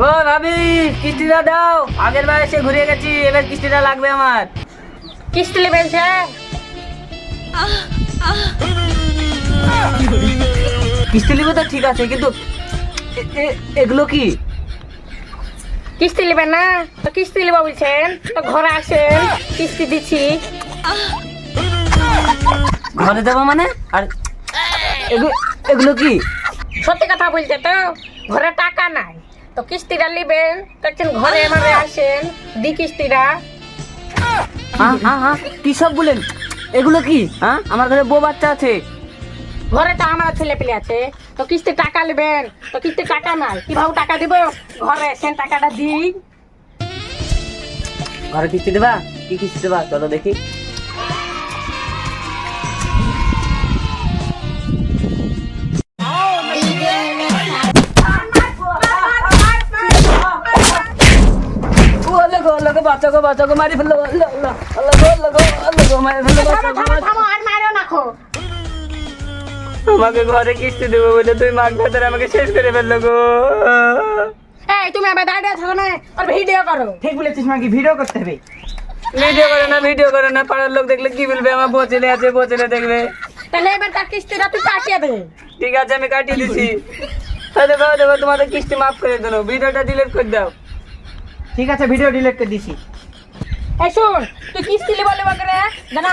ও ভাবি কিস্তিটা দাও। আগের বার এসে ঘুরে গেছি এবার কিস্তিটা লাগবে আমার। কিস্তি নেবেন স্যার? কিস্তি নিবে তো ঠিক আছে কিন্তু এগুলো কি? কিস্তি নেবেন না? তো কিস্তি নেব বলছেন তো ঘরে আসেন কিস্তি দিচ্ছি। ঘরে দেবো মানে? আর এগু- এগুলো কি? সত্যি কথা বলছে তো ঘরে টাকা নাই। তো কিস্তিটা নেবেন তো একদিন ঘরে আমারে আসেন দি কিস্তিটা। হ্যাঁ হ্যাঁ হ্যাঁ কি সব বলেন? এগুলো কি? হ্যাঁ আমার ঘরে বউ বাচ্চা আছে। ঘরে তো আমার ছেলে পেলে আছে তো কিস্তি টাকা নেবেন তো কিস্তি টাকা নাই কীভাবে টাকা দিব? ঘরে এসেন টাকাটা দিই। ঘরে কিস্তি দেবা? কি কিস্তি দেবা? চলো দেখি। গো আল্লাহ গো বাঁচা গো মারি ফেলল আল্লাহ আল্লাহ আল্লাহ গো আল্লাহ গো আল্লাহ গো মারি ফেলল বাঁচা গো, থামো আর মারো না খো। আমাকে ঘরে কিস্তি দেবো বলে তুই মাঘ ভাতারে আমাকে শেষ করে ফেলল গো। এই তুমি আবার দাঁড়িয়ে থাকো না আর ভিডিও করো। ঠিক বলেছিস মাকে ভিডিও করতে হবে? ভিডিও করে না ভিডিও করে না পাড়ার লোক দেখলে কি বলবে? আমার বোচেলে আছে বোচেলে দেখবে। তাহলে এবার তার কিস্তিটা তুই কাটিয়ে দে। ঠিক আছে আমি কাটিয়ে দিছি। হ্যাঁ, দেখো দেখো তোমাদের কিস্তি মাফ করে দেবো ভিডিওটা ডিলিট করে দাও। ঠিক আছে ভিডিও ডিলিট করে দিছি। এই শোন তুই কিস্তি লিবা লিবা করে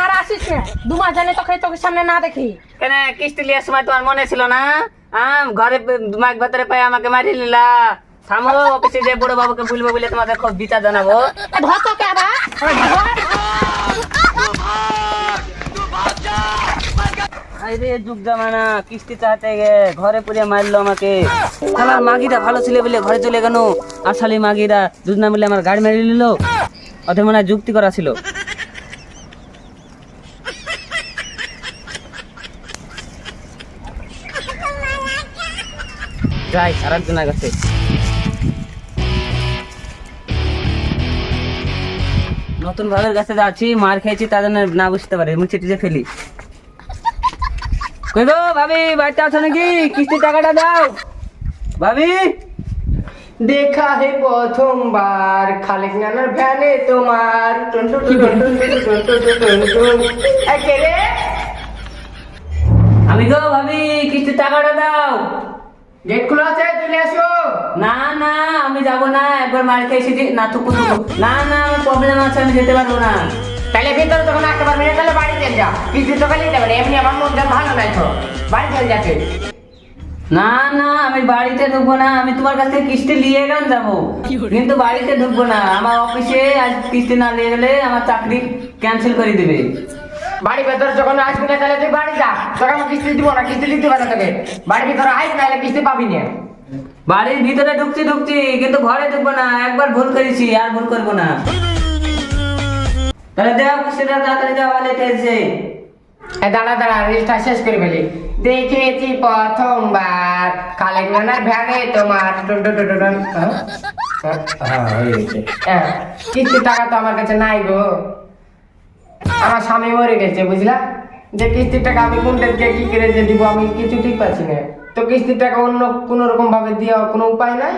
আর আসিস না। দু মাস জানে তোকে তোকে সামনে না দেখি। কেন কিস্তি লিয়ার সময় তোমার মনে ছিল না? আম ঘরে ভেতরে পাই আমাকে মারি নিলা। থামো অফিসে যে বড় বাবুকে বলব বলে তোমাদের খুব বিচার জানাব। এ ধর তোকে আবার? ঘরে মারলো আমাকে। মাগিটা ভালো ছিল বলে ঘরে চলে আর মাগিরা আমার গাড়ি মেরে যুক্তি করা ছিল। যাই গেছে। নতুন ভাবের কাছে যাচ্ছি, মার খেয়েছি তাদের না বুঝতে পারে। মুছে টিচে ফেলি। কই ভাবি নাকি কিস্তির টাকাটা দাও ভাবি দেখা হে প্রথমবার নানার ভ্যানে তোমার আমি গো ভাবি কিছু টাকাটা দাও গেট খুলে আছে চলে আসো না না আমি যাব না একবার মার খেয়েছি না তো না না প্রবলেম আছে আমি যেতে পারব না তাহলে ভিতরে যখন আসতে পারবি না তাহলে বাড়ি চলে যা কিছু তো খালি যাবে এমনি আমার মনটা ভালো নাই তো। বাড়ি চলে যাচ্ছে না না আমি বাড়িতে ঢুকবো না আমি তোমার কাছ থেকে কিস্তি নিয়ে গেলাম যাব? কিন্তু বাড়িতে ঢুকবো না আমার অফিসে আজ কিস্তি না নিয়ে গেলে আমার চাকরি ক্যান্সেল করে দিবে। বাড়ি ভেতর যখন আসবি না তাহলে তুই বাড়ি যা। তোকে আমি কিস্তি দিব না কিস্তি দিতে পারে তোকে। বাড়ি ভিতরে আইস নাহলে কিস্তি পাবি না। বাড়ির ভিতরে ঢুকছি ঢুকছি কিন্তু ঘরে ঢুকবো না একবার ভুল করেছি আর ভুল করব না। তাহলে দেওয়া কিস্তিটা তাড়াতাড়ি দেওয়া লেট এসে এ দাঁড়া দাঁড়া রিলটা শেষ করে ফেলি দেখেছি প্রথমবার কালেক নানার ভ্যানে তোমার টুন টুন টুন টুন। হ্যাঁ? হ্যাঁ, হ্যাঁ, হয়ে। হ্যাঁ, কিস্তির টাকা তো আমার কাছে নাই গো আমার স্বামী মরে গেছে বুঝলা যে কিস্তির টাকা আমি কোনটাকে কি করে যে দিব আমি কিছু ঠিক পাচ্ছি না তো কিস্তির টাকা অন্য কোন রকম ভাবে দেওয়া কোনো উপায় নাই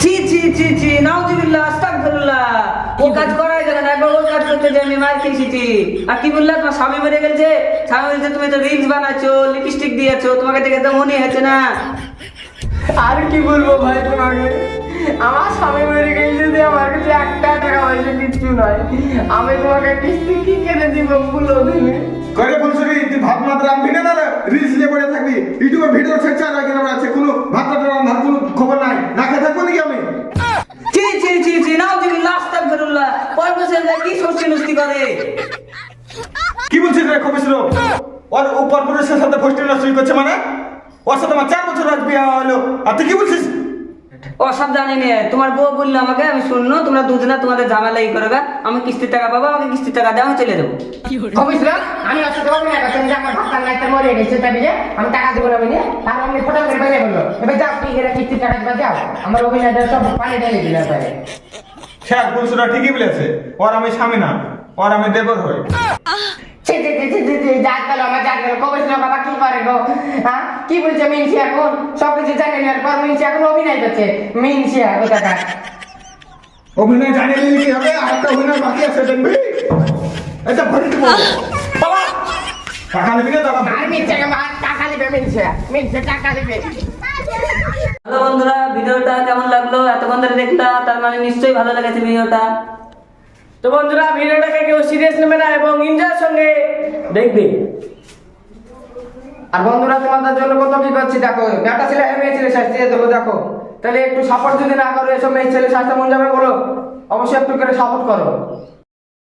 ছি ছি ছি ছি নাউজুবিল্লাহ আস্তাগফিরুল্লাহ ও কাজ করাই গেল না কাজ করতে যে আমি মার খেয়েছি আর কি বললা? তোমার স্বামী মরে গেছে। স্বামী বলছে তুমি তো রিলস বানাচ্ছো লিপস্টিক দিয়েছ তোমাকে দেখে তো মনে হচ্ছে না। আর কি বলব ভাই তোমাকে? আমার স্বামী মরে গেছে যদি আমার কাছে একটা টাকা পয়সা কিচ্ছু নয় আমি তোমাকে কিস্তি কি কেনে দিব বলো তুমি? করে বলছিলি তুই ভাত মাত্র রাখবি না না রিলস নিয়ে কি বলছিস রে লোক ওর উপর পুরুষের সাথে ফষ্টি নষ্ট করছে মানে? ওর সাথে আমার চার বছর আজ বিয়ে হলো। আর তুই কি বলছিস? ও সব জানি নে। তোমার বউ বলল আমাকে আমি শুনলো তোমরা দুজনা তোমাদের ঝামেলা ই করবে। আমি কিস্তির টাকা পাবো আমাকে কিস্তির টাকা দাও আমি চলে যাব। ভবিষ্যৎ আমি অসুখ না আমার ভাতার নাইতে মরে গেছে তাই যে আমি টাকা দেবো না আমি তাহলে আমি ফটো করে বাইরে বলল এবার যাও কি করে কিস্তির টাকা দিবা যাও। আমার অভিনয়টা সব পানি ঢেলে দিলে পারে স্যার পুরুষরা ঠিকই বলেছে। ওর আমি স্বামী না। ওর আমি দেবর হই। সে ছি, ছি, ছি, ছি, ছি, জাত গেল আমার জাত গেল। কবে ছিল বাবা কি করে গো? হ্যাঁ কি বলছে মিনসি এখন? সব কিছু জানে নেওয়ার পর মিনসি এখন অভিনয় করছে। মিনসি আর কোথাকার? অভিনয় জানিয়ে দিলে কি হবে? আর একটা অভিনয় বাকি আছে দেখবি? এটা ভরে দেবো। বাবা! টাকা নেবি না দাদা? আর মিনসি টাকা নেবে মিনসি। মিনসি টাকা নেবে। হ্যালো বন্ধুরা ভিডিওটা কেমন লাগল? এতক্ষণ ধরে দেখলা তার মানে নিশ্চয়ই ভালো লেগেছে ভিডিওটা। তো বন্ধুরা, ভিডিওটাকে কেউ সিরিয়াস নেবে না এবং এনজয়ের সঙ্গে দেখবে। আর বন্ধুরা, তোমাদের জন্য কত কি করছি, দেখো ব্যাটা ছেলে মেয়ে ছেলে শাস্তি দেবো দেখো। তাহলে একটু সাপোর্ট যদি না করো, এসব মেয়ে ছেলে স্বাস্থ্য মন যাবে বলো? অবশ্যই একটু করে সাপোর্ট করো।